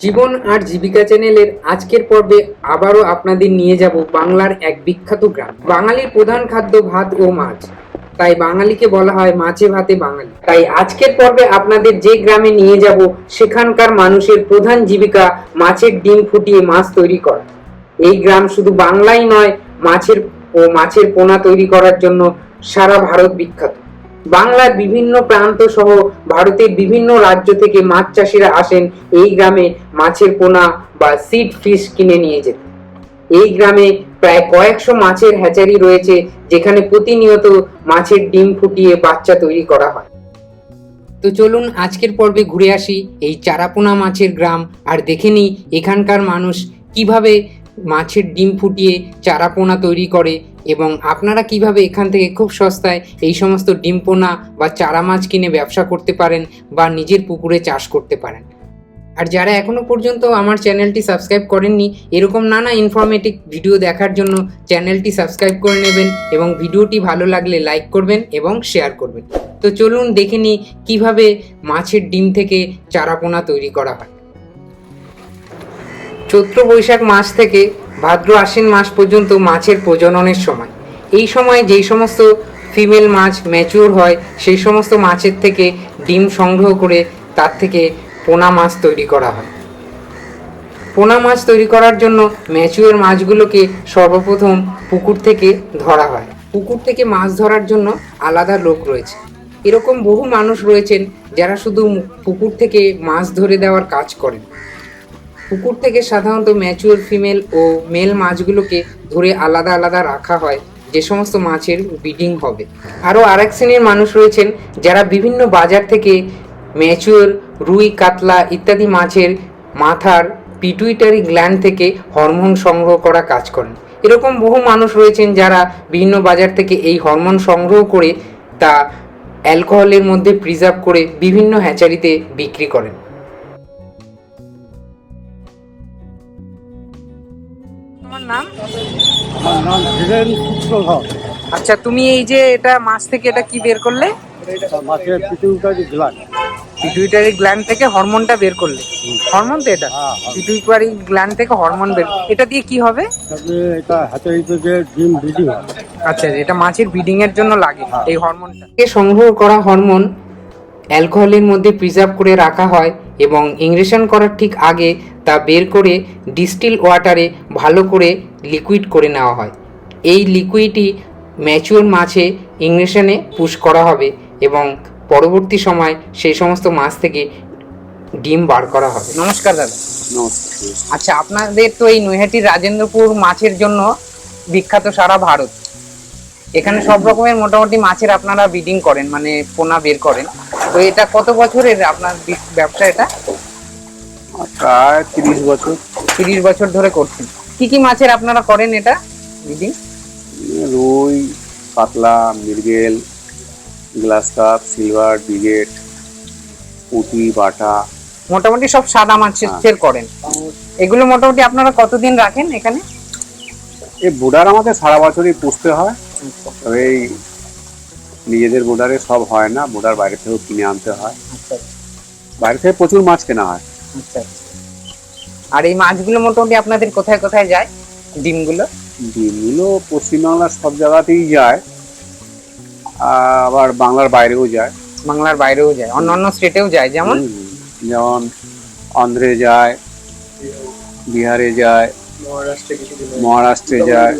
জীবন আর জীবিকা চ্যানেলের আজকের পর্বে আবারও আপনাদের নিয়ে যাব বাংলার এক বিখ্যাত গ্রাম। বাঙালির প্রধান খাদ্য ভাত ও মাছ। তাই বাঙালিকে বলা হয় মাছে ভাতে বাঙালি। তাই আজকের পর্বে আপনাদের যে গ্রামে নিয়ে যাব, সেখানকার মানুষের প্রধান জীবিকা মাছের ডিম ফুটিয়ে মাছ তৈরি করা। এই গ্রাম শুধু বাংলাই নয়, মাছের ও মাছের পোনা তৈরি করার জন্য সারা ভারত বিখ্যাত। বাংলার বিভিন্ন প্রান্ত সহ ভারতের বিভিন্ন রাজ্য থেকে মাছ চাষিরা আসেন এই গ্রামে মাছের পোনা বা সিড ফিশ কিনে নিয়ে যেতে। এই গ্রামে প্রায় কয়েকশো মাছের হ্যাচারি রয়েছে, যেখানে প্রতিনিয়ত মাছের ডিম ফুটিয়ে বাচ্চা তৈরি করা হয়। তো চলুন আজকের পর্বে ঘুরে আসি এই চারাপোনা মাছের গ্রাম, আর দেখে নিই এখানকার মানুষ কীভাবে মাছের ডিম ফুটিয়ে চারাপোনা তৈরি করে এবং আপনারা কীভাবে এখান থেকে খুব সস্তায় এই সমস্ত ডিম পোনা বা চারা মাছ কিনে ব্যবসা করতে পারেন বা নিজের পুকুরে চাষ করতে পারেন। আর যারা এখনও পর্যন্ত আমার চ্যানেলটি সাবস্ক্রাইব করেননি, এরকম নানা ইনফরমেটিভ ভিডিও দেখার জন্য চ্যানেলটি সাবস্ক্রাইব করে নেবেন এবং ভিডিওটি ভালো লাগলে লাইক করবেন এবং শেয়ার করবেন। তো চলুন দেখে নিই কীভাবে মাছের ডিম থেকে চারাপোনা তৈরি করা হয়। চৈত্র বৈশাখ মাস থেকে ভাদ্র আশ্বিন মাস পর্যন্ত মাছের প্রজননের সময়। এই সময় যেই সমস্ত ফিমেল মাছ ম্যাচিওর হয়, সেই সমস্ত মাছের থেকে ডিম সংগ্রহ করে তার থেকে পোনা মাছ তৈরি করা হয়। পোনা মাছ তৈরি করার জন্য ম্যাচিওর মাছগুলোকে সর্বপ্রথম পুকুর থেকে ধরা হয়। পুকুর থেকে মাছ ধরার জন্য আলাদা লোক রয়েছে। এরকম বহু মানুষ রয়েছেন যারা শুধু পুকুর থেকে মাছ ধরে দেওয়ার কাজ করেন। পুকুর থেকে সাধারণত ম্যাচিওর ফিমেল ও মেল মাছগুলোকে ধরে আলাদা আলাদা রাখা হয়। যে সমস্ত মাছের ব্রিডিং হবে। আরও আরেক শ্রেণির মানুষ রয়েছেন যারা বিভিন্ন বাজার থেকে ম্যাচিওর রুই, কাতলা ইত্যাদি মাছের মাথার পিটুইটারি গ্ল্যান্ড থেকে হরমোন সংগ্রহ করা কাজ করেন। এরকম বহু মানুষ রয়েছেন যারা বিভিন্ন বাজার থেকে এই হরমোন সংগ্রহ করে তা অ্যালকোহলের মধ্যে প্রিজার্ভ করে বিভিন্ন হ্যাচারিতে বিক্রি করেন। নাম? আমার নাম ধীরেন সূত্রধর আচ্ছা তুমি এই যে এটা মাছ থেকে এটা কি বের করলে? মাছের পিটুইটারি গ্ল্যান্ড থেকে হরমোনটা বের করলে। হরমোন তো এটা? পিটুইটারি গ্ল্যান্ড থেকে হরমোন বের এটা দিয়ে কি হবে? এটা হাতেরিতে যে ডিম ব্রিডিং আচ্ছা এটা মাছের ব্রিডিং এর জন্য লাগে হ্যাঁ। এই হরমোনটা। সংগ্রহ করা হরমোন অ্যালকোহলের মধ্যে প্রিজার্ভ করে রাখা হয় এবং ইংরেশন করার ঠিক আগে তা বের করে ডিস্টিল ওয়াটারে ভালো করে লিকুইড করে নেওয়া হয়। এই লিকুইডই ম্যাচিওর মাছে ইংরেশনে পুশ করা হবে এবং পরবর্তী সময় সেই সমস্ত মাছ থেকে ডিম বার করা হবে। নমস্কার দাদা। নমস্কার। আচ্ছা আপনাদের তো এই নৈহাটির রাজেন্দ্রপুর মাছের জন্য বিখ্যাত সারা ভারত। এখানে সব রকমের মোটামুটি মাছের আপনারা ব্রিডিং করেন মানে পোনা বের করেন। তো এটা কত বছরের আপনার ব্যবসা এটা? প্রায় তিরিশ বছর। তিরিশ বছর ধরে করছেন। কি কি মাছের আপনারা করেন এটা ব্রিডিং রুই কাতলা মৃগেল গ্লাস কাপ সিলভার বিগেট পুঁটি বাটা। মোটামুটি সব সাদা মাছের করেন। এগুলো মোটামুটি আপনারা কতদিন রাখেন এখানে? এই বুড়ার আমাদের সারা বছরই পুষতে হয়। তবে এই নিজেদের বোর্ডারে সব হয় না বোর্ডার বাইরে থেকেও কিনে আনতে হয়। আচ্ছা বাইরে থেকে প্রচুর মাছ কেনা হয়। আচ্ছা আর এই মাছগুলো মোটামুটি আপনাদের কোথায় কোথায় যায়? ডিমগুলো? ডিমগুলো পশ্চিমবাংলার সব জায়গাতেই যায় আর আবার বাংলার বাইরেও যায়। বাংলার বাইরেও যায় অন্য অন্য স্টেটেও যায় যেমন? যেমন অন্ধ্রে যায় বিহারে যায় মহারাষ্ট্রে যায়।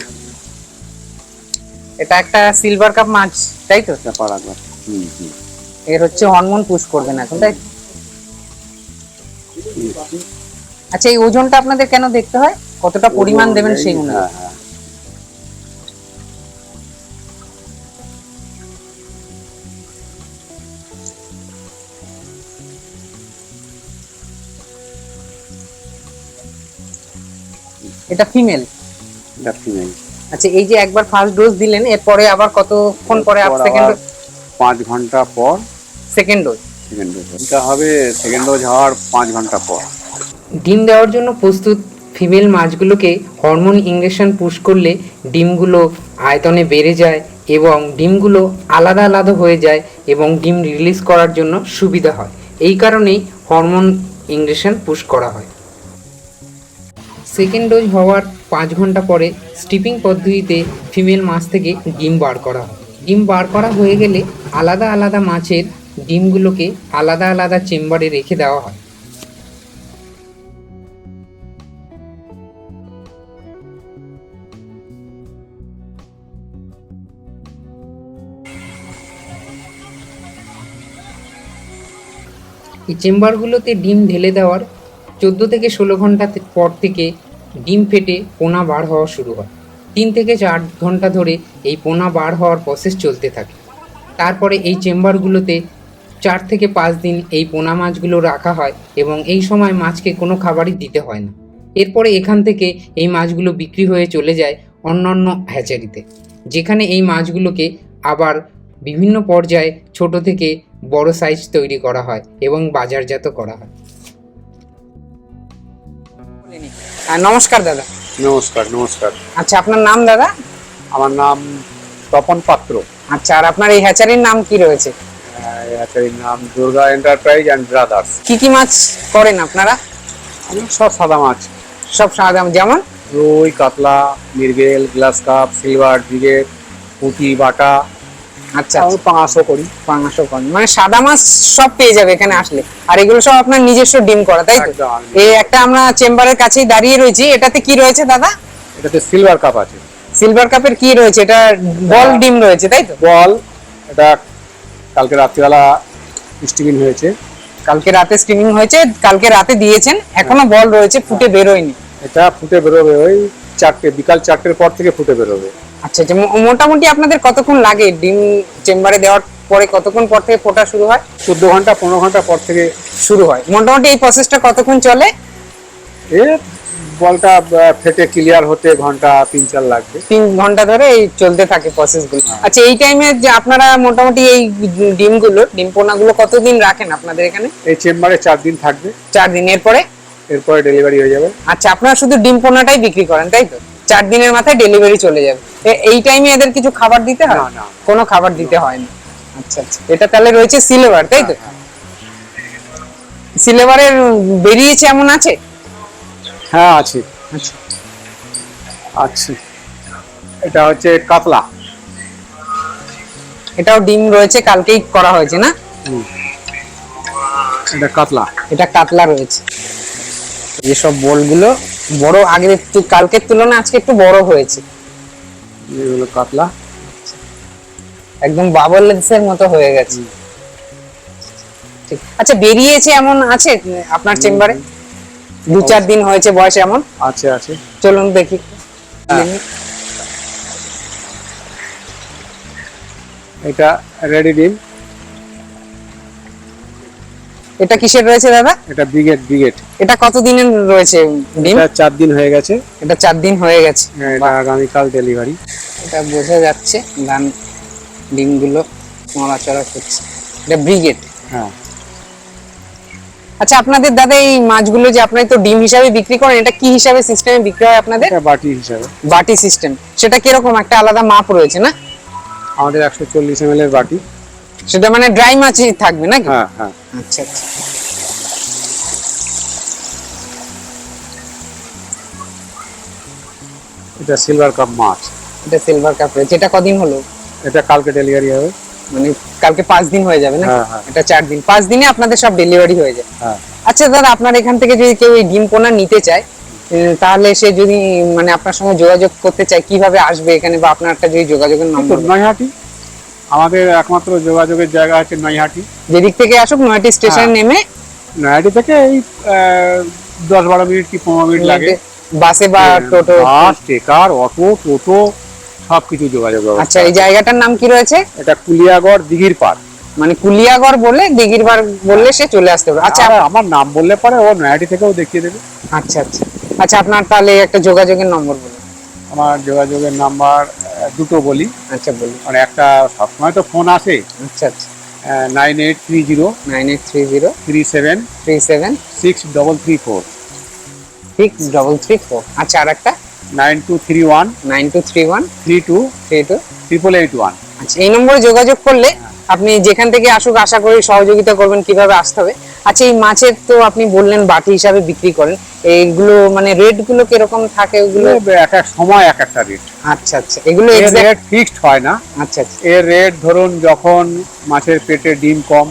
এটা একটা সিলভার কাপ মাছ তাই তো এটা পারা হুম, হুম। এর হচ্ছে হরমোন পুশ করবেন এখন তাই আচ্ছা এই ওজনটা আপনাদের কেন দেখতে হয় কতটা পরিমাণ দেবেন সেই অনুযায়ী হ্যাঁ, হ্যাঁ। এটা ফিমেল এটা female। আচ্ছা এই যে একবার ফার্স্ট ডোজ দিলেন এরপরে আবার কতক্ষণ পরে এরপর সেকেন্ড পাঁচ ঘণ্টা পর সেকেন্ড ডোজ সেকেন্ড ডোজ এটা হবে সেকেন্ড ডোজ হওয়ার পাঁচ ঘণ্টা পর। ডিম দেওয়ার জন্য প্রস্তুত ফিমেল মাছগুলোকে হরমোন ইঞ্জেকশন পুশ করলে ডিমগুলো আয়তনে বেড়ে যায় এবং ডিমগুলো আলাদা আলাদা হয়ে যায় এবং ডিম রিলিজ করার জন্য সুবিধা হয়। এই কারণেই হরমোন ইঞ্জেকশন পুশ করা হয়। সেকেন্ড ডোজ হওয়ার পাঁচ ঘণ্টা পরে স্টিপিং পদ্ধতিতে ফিমেল মাছ থেকে ডিম বার করা হয়। ডিম বার করা হয়ে গেলে আলাদা আলাদা মাছের ডিমগুলোকে আলাদা আলাদা চেম্বারে রেখে দেওয়া হয়। এই চেম্বারগুলোতে ডিম ঢেলে দেওয়ার চোদ্দ থেকে ষোলো ঘণ্টা পর থেকে ডিম ফেটে পোনা বার হওয়া শুরু হয়। তিন থেকে চার ঘণ্টা ধরে এই পোনা বার হওয়ার প্রসেস চলতে থাকে। তারপরে এই চেম্বারগুলোতে চার থেকে পাঁচ দিন এই পোনা মাছগুলো রাখা হয় এবং এই সময় মাছকে কোনো খাবারই দিতে হয় না। এরপরে এখান থেকে এই মাছগুলো বিক্রি হয়ে চলে যায় অন্যান্য হ্যাচারিতে যেখানে এই মাছগুলোকে আবার বিভিন্ন পর্যায়ে ছোট থেকে বড় সাইজ তৈরি করা হয় এবং বাজারজাত করা হয়। নমস্কার দাদা। নমস্কার নমস্কার। আচ্ছা আপনার নাম দাদা? আমার নাম তপন পাত্র। আচ্ছা আর আপনার এই হ্যাচারির নাম কি রয়েছে? হ্যাচারির নাম দুর্গা এন্টারপ্রাইজ অ্যান্ড ব্রাদার্স কি কি মাছ করেন আপনারা? আমি সব সাদা মাছ। সব সাদা যেমন? রুই কাতলা মিরগেল গ্লাস কাপ সিলভার ব্রিগেড পুঁটি বাটা। আচ্ছা আমি পাঁচশো করি পাঁচশো করেন মানে সাদা মাছ সব পেয়ে যাবে এখানে আসলে। আর এগুলো সব আপনার নিজস্ব ডিম করা তাই তো? এই একটা আমরা চেম্বারের কাছেই দাঁড়িয়ে রয়েছি। এটাতে কি রয়েছে দাদা? এটাতে সিলভার কাপ আছে। সিলভার কাপের কি রয়েছে? এটা বল ডিম রয়েছে তাই তো? বল এটা কালকে রাত্রিবেলা স্টিমিং হয়েছে। কালকে রাতে স্টিমিং হয়েছে কালকে রাতে দিয়েছেন। এখনও বল রয়েছে ফুটে বেরোয়নি। এটা ফুটে বেরোবে ওই চারটে বিকাল চারটের পর থেকে ফুটে বেরোবে। আচ্ছা আচ্ছা মোটামুটি আপনাদের কতক্ষণ লাগে ডিম চেম্বারে দেওয়ার পরে কতক্ষণ পর থেকে ফোটা শুরু হয়? চোদ্দ ঘণ্টা পনেরো ঘণ্টা পর থেকে শুরু হয়। মোটামুটি এই প্রসেসটা কতক্ষণ চলে? এ বলটা ফেটে ক্লিয়ার হতে ঘণ্টা তিন চার লাগবে। তিন ঘণ্টা ধরে এই চলতে থাকে প্রসেসগুলো। আচ্ছা এই টাইমে যে আপনারা মোটামুটি এই ডিমগুলো ডিম পোনাগুলো কতদিন রাখেন আপনাদের এখানে? এই চেম্বারে চার দিন থাকবে। চার দিন এরপরে? এরপরে ডেলিভারি হয়ে যাবে। আচ্ছা আপনারা শুধু ডিম পোনাটাই বিক্রি করেন তাই তো? চার দিনের মাথায় ডেলিভারি চলে যাবে। এই টাইমে এদের কিছু খাবার দিতে হয়? না। কোনো খাবার দিতে হয় না আচ্ছা আচ্ছা। এটা তাহলে রয়েছে সিলেভার তাই তো? সিলেভারের বেরিয়েছে এমন আছে? হ্যাঁ আছে। আচ্ছা। আছে এটা হচ্ছে কাতলা। এটাও ডিম রয়েছে কালকেই করা হয়েছে না? এটা কাতলা। এটা কাতলা রয়েছে। যেসব বলগুলো বড় আগের একটু কালকের তুলনায় আজকে একটু বড় হয়েছে। এগুলো কাতলা। একদম বাবলসের মতো হয়ে গেছে। ঠিক। আচ্ছা বেরিয়েছে এমন আছে আপনার চেম্বারে? দু চার দিন হয়েছে বয়স এমন? আছে আছে। চলুন দেখি। হ্যাঁ। এটা রেডি ডিম। এটা কিসের রয়েছে দাদা? এটা ব্রিগেড ব্রিগেড। এটা কত দিনের রয়েছে ডিম? এটা চার দিন হয়ে গেছে। এটা চার দিন হয়ে গেছে। হ্যাঁ, এটা আগামীকাল ডেলিভারি। এটা বোঝা যাচ্ছে ধান ডিমগুলো নড়াচড়া করছে। এটা ব্রিগেড? হ্যাঁ। আচ্ছা আপনাদের দাদা এই মাছগুলো যে আপনারা তো ডিম হিসাবে বিক্রি করেন এটা কি হিসাবে সিস্টেমে বিক্রি হয় আপনাদের? এটা বাটি হিসাবে। বাটি সিস্টেম সেটা কীরকম? একটা আলাদা মাপ রয়েছে না? আমাদের একশো চল্লিশ এম এর বাটি। সেটা মানে ড্রাই মাছই থাকবে নাকি? হ্যাঁ হ্যাঁ। আচ্ছা আচ্ছা। এটা সিলভার কাপ মাছ এটা সিলভার কাপ রয়েছে। এটা কদিন হলো? এটা কালকে ডেলিভারি হবে। মানে কালকে পাঁচ দিন হয়ে যাবে না? হ্যাঁ, হ্যাঁ। এটা চার দিন। পাঁচ দিনে আপনাদের সব ডেলিভারি হয়ে যায়। হ্যাঁ। আচ্ছা দাদা আপনার এখান থেকে যদি কেউ এই ডিম পোনা নিতে চায় তাহলে সে যদি মানে আপনার সঙ্গে যোগাযোগ করতে চায় কীভাবে আসবে এখানে বা আপনার একটা যদি যোগাযোগের নম্বর নৈহাটি। আমাদের একমাত্র যোগাযোগের জায়গা হচ্ছে নৈহাটি। যেদিক থেকে আসুক নয়টি স্টেশন হ্যাঁ। নেমে নৈহাটি থেকে এই দশ বারো মিনিট কি পনেরো মিনিট লাগে। বাসে বা টোটো? বাস ট্রেকার অটো টোটো সব কিছু যোগাযোগ আচ্ছা এই জায়গাটার নাম কি রয়েছে? এটা কুলিয়াগড় দিঘির পার মানে কুলিয়াগড় বলে দিঘির বার বললে সে চলে আসতে পারে আচ্ছা আমার নাম বললে পরে ও নৈহাটি থেকেও দেখিয়ে দেবে। আচ্ছা আচ্ছা। আচ্ছা আপনার তাহলে একটা যোগাযোগের নম্বর বলুন। আমার যোগাযোগের নাম্বার দুটো বলি। আচ্ছা বলি মানে একটা সবসময় তো ফোন আসে। আচ্ছা আচ্ছা। Nine eight three zero nine eight three zero three seven three seven six double three four six double three four আচ্ছা আর একটা nine two three one nine two three one three two three two triple eight one আচ্ছা এই নম্বরে যোগাযোগ করলে আপনি যেখান থেকে আসুক আশা করি সহযোগিতা করবেন কীভাবে আসতে হবে। আচ্ছা এই মাছের তো আপনি বললেন বাটি হিসাবে বিক্রি করেন। এইগুলো মানে রেটগুলো কীরকম থাকে ওগুলো? এক এক সময় এক একটা রেট আচ্ছা আচ্ছা। এগুলো এর রেট ফিক্সড হয় না। আচ্ছা আচ্ছা। এর রেট ধরুন যখন মাছের পেটে ডিম কম।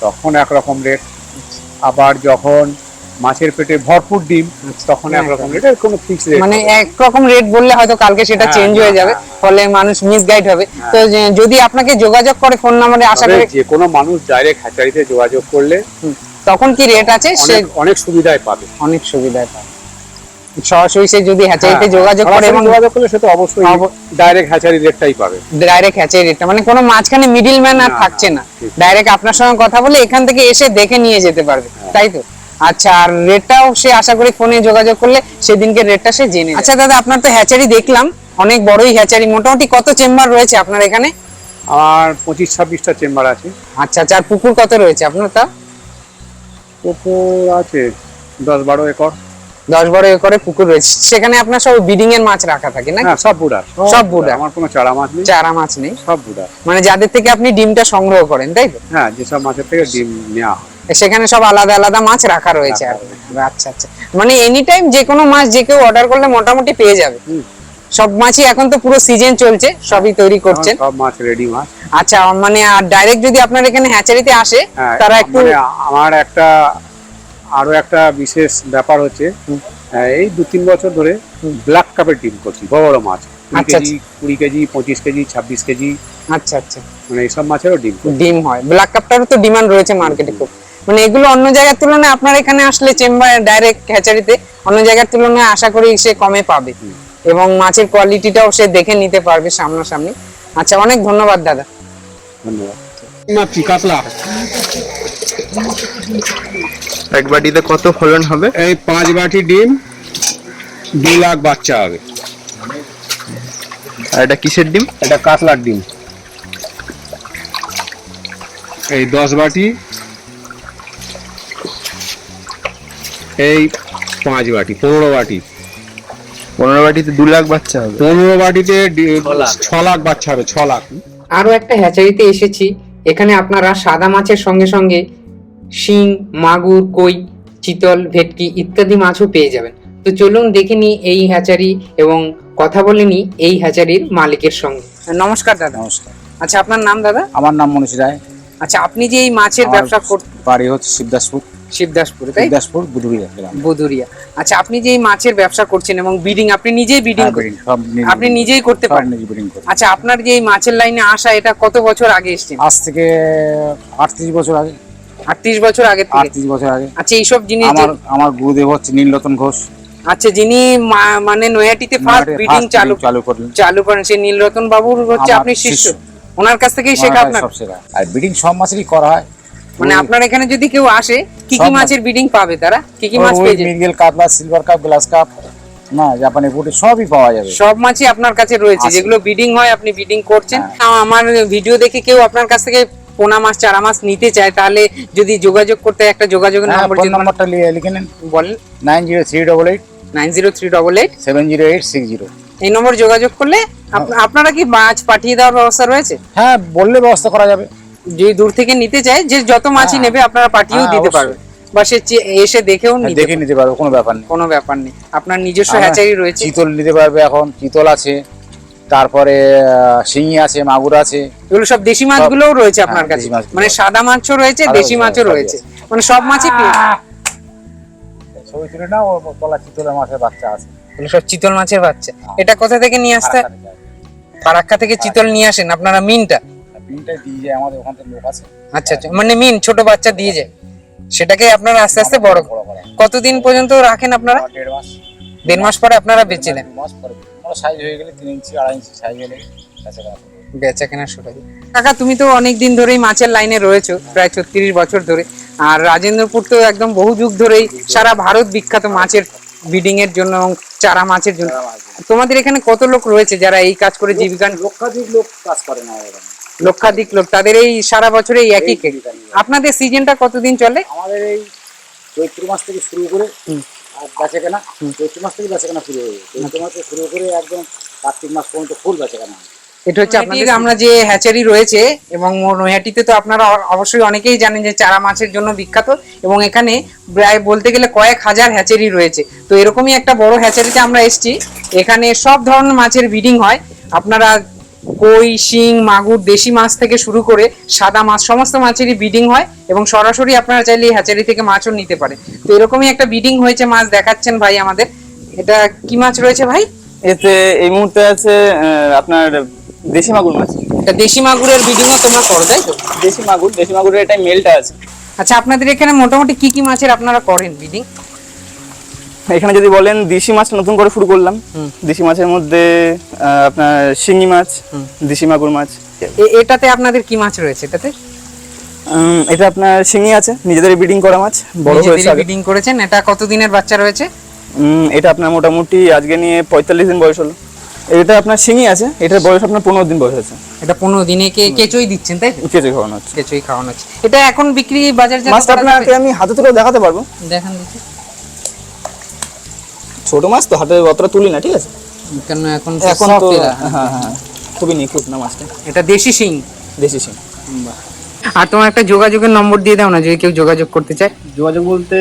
তখন একরকম রেট আবার যখন মাছের পেটে ভরপুর ডিম তখন হ্যাঁ, একরকম রেট এর কোনো ফিক্স রেট মানে একরকম রেট বললে হয়তো কালকে সেটা চেঞ্জ হয়ে হ্যাঁ, যাবে হ্যাঁ। ফলে মানুষ মিসগাইড হবে। তো যদি আপনাকে যোগাযোগ করে ফোন নাম্বারে আশা করি যে কোনো মানুষ ডাইরেক্ট হ্যাচারিতে যোগাযোগ করলে তখন কি রেট আছে? সে অনেক সুবিধায় পাবে। অনেক সুবিধায় পাবে। সরাসরি সে যদি হ্যাচারিতে হ্যাঁ, যোগাযোগ করে এবং যোগাযোগ করলে সে তো অবশ্যই ডাইরেক্ট হ্যাচারি রেটটাই পাবে। ডাইরেক্ট হ্যাচারি রেটটা মানে কোনো মাঝখানে মিডিল ম্যান আর থাকছে না ডাইরেক্ট আপনার সঙ্গে কথা বলে এখান থেকে এসে দেখে নিয়ে যেতে পারবে। তাই তো? আচ্ছা আর রেটটাও সে আশা করি ফোনে যোগাযোগ করলে সেদিনকে রেটটা সে জেনে আচ্ছা দাদা আপনার তো হ্যাচারি দেখলাম। অনেক বড়ই হ্যাচারি মোটামুটি কত চেম্বার রয়েছে আপনার এখানে? আর পঁচিশ ছাব্বিশটা চেম্বার আছে। আচ্ছা আচ্ছা আর পুকুর কত রয়েছে আপনার তা? পুকুর আছে দশ বারো একর। দশ বারো একরে পুকুর রয়েছে। সেখানে আপনার সব বিডিং এর মাছ রাখা থাকে না হ্যাঁ সব বুডার সব বুডার। আমার কোনো চারা মাছ নেই। চারা মাছ নেই। সব বুডার মানে যাদের থেকে আপনি ডিমটা সংগ্রহ করেন তাই তো? হ্যাঁ যেসব মাছের থেকে ডিম নেওয়া হয়। সেখানে সব আলাদা আলাদা মাছ রাখা রয়েছে আর আচ্ছা আচ্ছা। মানে এনি টাইম যে কোনো মাছ যে কেউ অর্ডার করলে মোটামুটি পেয়ে যাবে। সব মাছই এখন তো পুরো সিজন চলছে সবই তৈরি করছেন। সব মাছ রেডি মাছ। আচ্ছা মানে আর ডাইরেক্ট যদি আপনার এখানে হ্যাচারিতে আসে হ্যাঁ তারা একটু মানে আমার একটা আরও একটা বিশেষ ব্যাপার হচ্ছে এই দু তিন বছর ধরে ব্ল্যাক কাপের ডিম করছি বড় বড় মাছ। কুড়ি আচ্ছা, কেজি কুড়ি কেজি পঁচিশ কেজি ছাব্বিশ কেজি। আচ্ছা আচ্ছা। মানে এইসব মাছেরও ডিম ডিম হয়। ব্ল্যাক কাপটারও তো ডিমান্ড রয়েছে মার্কেটে খুব। মানে এগুলো অন্য জায়গার তুলনায় আপনার এখানে আসলে চেম্বার ডাইরেক্ট হ্যাচারিতে অন্য জায়গার তুলনায় আশা করি সে কমে পাবে। এবং মাছের কোয়ালিটিটাও সে দেখে নিতে পারবে সামনাসামনি। আচ্ছা অনেক ধন্যবাদ দাদা। ধন্যবাদ। মাছি কাতলা। এক বাটিতে কত ফলন হবে? এই পাঁচ বাটি ডিম দু লাখ বাচ্চা হবে। আর এটা কিসের ডিম? এটা কাতলার ডিম। এই দশ বাটি এই পাঁচ বাটি পনেরো বাটি। পনেরো বাটিতে দু লাখ বাচ্চা হবে। পনেরো বাটিতে ছ লাখ বাচ্চা হবে ছ লাখ। আরও একটা হ্যাচারিতে এসেছি। এখানে আপনারা সাদা মাছের সঙ্গে সঙ্গে শিং মাগুর কই চিতল ভেটকি ইত্যাদি মাছও পেয়ে যাবেন। তো চলুন দেখে নিই এই হ্যাচারি এবং কথা বলে নিই এই হ্যাচারির মালিকের সঙ্গে। নমস্কার দাদা। নমস্কার। আচ্ছা আপনার নাম দাদা? আমার নাম মনীষ রায়। আচ্ছা আপনি যে এই মাছের ব্যবসা করতে বাড়ি হচ্ছে শিবদাসপুর। শিবদাসপুরে তাই? শিবদাসপুর বুধুরিয়া গ্রাম। বুদুরিয়া আচ্ছা আপনি যে এই মাছের ব্যবসা করছেন এবং বিডিং আপনি নিজেই বিডিং হ্যাঁ, নিজে- আপনি নিজেই করতে পারেন। আচ্ছা আপনার যে এই মাছের লাইনে আসা এটা কত বছর আগে এসেছেন আজ থেকে আটত্রিশ বছর আগে। আটত্রিশ বছর আগে থেকে। আটত্রিশ বছর আগে। আচ্ছা এইসব জিনিস আমার আমার গুরুদেব হচ্ছে নীলরতন ঘোষ। আচ্ছা যিনি মানে নয়াটিতে ফার্স্ট ব্রিডিং চালু চালু করলেন। চালু করেন সেই নীলরতন বাবুর হচ্ছে আপনি শিষ্য। ওনার কাছ থেকেই শেখা আপনার? সব শেখা। আর ব্রিডিং সব মাছেরই করা হয়। মানে আপনার এখানে যদি কেউ আসে কি কি মাছের ব্রিডিং পাবে তারা? কি কি মাছ পেয়ে যাবে মিরগেল কাতলা সিলভার কাপ গ্লাস কাপ না জাপানি পুটি সবই পাওয়া যাবে। সব মাছই আপনার কাছে রয়েছে যেগুলো ব্রিডিং হয় আপনি ব্রিডিং করছেন। হ্যাঁ। আমার ভিডিও দেখে কেউ আপনার কাছ থেকে পোনা মাছ চারা মাছ নিতে চায় তাহলে যদি যোগাযোগ করতে হয়, একটা যোগাযোগের হ্যাঁ নম্বর ফোন নাম্বারটা লিখে লিখে নেন। বলেন। Nine zero three double eight. Nine zero three double eight. Seven zero eight six zero. এই নম্বর যোগাযোগ করলে আপনারা কি মাছ পাঠিয়ে দেওয়ার ব্যবস্থা রয়েছে? হ্যাঁ বললে ব্যবস্থা করা যাবে। যে দূর থেকে নিতে চায় যে যত মাছই হ্যাঁ। নেবে আপনারা পাঠিয়েও হ্যাঁ, দিতে। পারবেন। বা সে এসে দেখেও হ্যাঁ, দেখে নিতে পারবে কোনো ব্যাপার নেই। কোনো ব্যাপার নেই। আপনার নিজস্ব হ্যাচারি রয়েছে। চিতল নিতে পারবে এখন চিতল আছে। তারপরে আহ, শিঙি আছে মাগুর আছে। এগুলো সব দেশি মাছগুলোও রয়েছে আপনার হ্যাঁ, কাছে। দেশি মানে সাদা মাছও রয়েছে দেশি মাছও রয়েছে। মানে সব মাছই পেয়ে ছবি তুলে না বলা চিতলের মাছের বাচ্চা আছে। এগুলো সব চিতল মাছের বাচ্চা। এটা কোথা থেকে নিয়ে আসতে? হয়? ফারাক্কা থেকে চিতল নিয়ে আসেন আপনারা মিনটা? পিনটা দিয়ে যায় আমাদের ওখান থেকে লোক আছে আচ্ছা আচ্ছা মানে মিন ছোট বাচ্চা দিয়ে যায়। সেটাকে আপনারা আস্তে আস্তে বড় কতদিন পর্যন্ত রাখেন আপনারা? দেড় মাস। দেড় মাস পরে আপনারা বেচে দেন মাস পরে। বড় সাইজ হয়ে গেলে তিন ইঞ্চি আড়াই ইঞ্চি সাইজ হলে বেচা কেনা শুরু হয় কাকা তুমি তো অনেক দিন ধরেই মাছের লাইনে রয়েছো প্রায় ছত্রিশ বছর ধরে। আর রাজেন্দ্রপুর তো একদম বহু যুগ ধরেই সারা ভারত বিখ্যাত মাছের ব্রিডিং এর জন্য এবং চারা মাছের জন্য। তোমাদের এখানে কত লোক রয়েছে যারা এই কাজ করে জীবিকা লক্ষাধিক লোক কাজ করে না লক্ষাধিক লোক তাদের এই সারা বছরে এই একই আপনাদের সিজনটা কতদিন চলে? আমাদের এই চৈত্র মাস থেকে শুরু করে আর বেচা কেনা চৈত্র মাস থেকে বেচা কেনা শুরু হয়ে যায় চৈত্র মাস থেকে শুরু করে একদম কার্তিক মাস পর্যন্ত ফুল বেচা কেনা হয়। এটা হচ্ছে আপনাদের আমরা যে হ্যাচারি রয়েছে এবং নৈহাটিতে তো আপনারা অবশ্যই অনেকেই জানেন যে চারা মাছের জন্য বিখ্যাত এবং এখানে প্রায় বলতে গেলে কয়েক হাজার হ্যাচারি রয়েছে। তো এরকমই একটা বড় হ্যাচারিতে আমরা এসেছি। এখানে সব ধরনের মাছের ব্রিডিং হয়। আপনারা কই শিং মাগুর দেশি মাছ থেকে শুরু করে সাদা মাছ সমস্ত মাছেরই ব্রিডিং হয় এবং সরাসরি আপনারা চাইলে এই হ্যাচারি থেকে মাছও নিতে পারেন। তো এরকমই একটা ব্রিডিং হয়েছে মাছ দেখাচ্ছেন ভাই আমাদের। এটা কি মাছ রয়েছে ভাই? এতে এই মুহূর্তে আছে আপনার দেশি মাগুর মাছ। এটা দেশি মাগুরের ব্রিডিং ব্রিডিংও তোমরা করো তাই তো? দেশি মাগুর দেশি মাগুরের এটাই মেলটা আছে। আচ্ছা আপনাদের এখানে মোটামুটি কি কি মাছের আপনারা করেন ব্রিডিং এখানে যদি বলেন দেশি মাছ নতুন করে শুরু করলাম। দেশি মাছের মধ্যে আপনার শিঙি মাছ দেশি মাগুর মাছ। এটাতে আপনাদের কি মাছ রয়েছে এটাতে? এটা আপনার শিঙি আছে নিজেদের ব্রিডিং করা মাছ বড় হয়েছে। ব্রিডিং করেছেন এটা কত দিনের বাচ্চা রয়েছে? এটা আপনার মোটামুটি আজকে নিয়ে পঁয়তাল্লিশ দিন বয়স হলো। এটা আপনার শিঙি আছে এটার বয়স আপনার পনেরো দিন বয়স আছে এটা পনেরো দিনে কে কেঁচোই দিচ্ছেন তাই তো? কেঁচে খাওয়ানো হচ্ছে। কেঁচোই খাওয়ানো হচ্ছে। এটা এখন বিক্রি বাজার মাছটা আপনাকে আমি হাতে তুলে দেখাতে পারব। দেখান দেখি। ছোট মাছ তো হাতে অতটা তুলি না ঠিক আছে? কেন এখন এখন তো হ্যাঁ হ্যাঁ খুবই নিখুঁত না মাছটা। এটা দেশি শিং। দেশি শিং। আর তোমার একটা যোগাযোগের নম্বর দিয়ে দাও না যদি কেউ যোগাযোগ করতে চায়। যোগাযোগ বলতে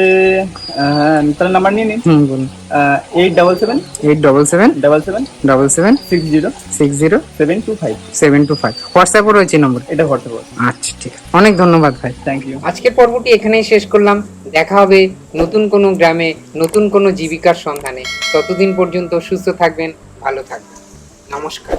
তার নাম্বার নিয়ে নিন। হুম বলুন। Eight double seven eight double seven double seven double seven six zero six zero seven two five seven two five হোয়াটসঅ্যাপও রয়েছে নম্বর? এটা হোয়াটসঅ্যাপ আচ্ছা ঠিক আছে। অনেক ধন্যবাদ ভাই। থ্যাংক ইউ আজকের পর্বটি এখানেই শেষ করলাম। দেখা হবে নতুন কোনো গ্রামে নতুন কোনো জীবিকার সন্ধানে। ততদিন পর্যন্ত সুস্থ থাকবেন ভালো থাকবেন। নমস্কার।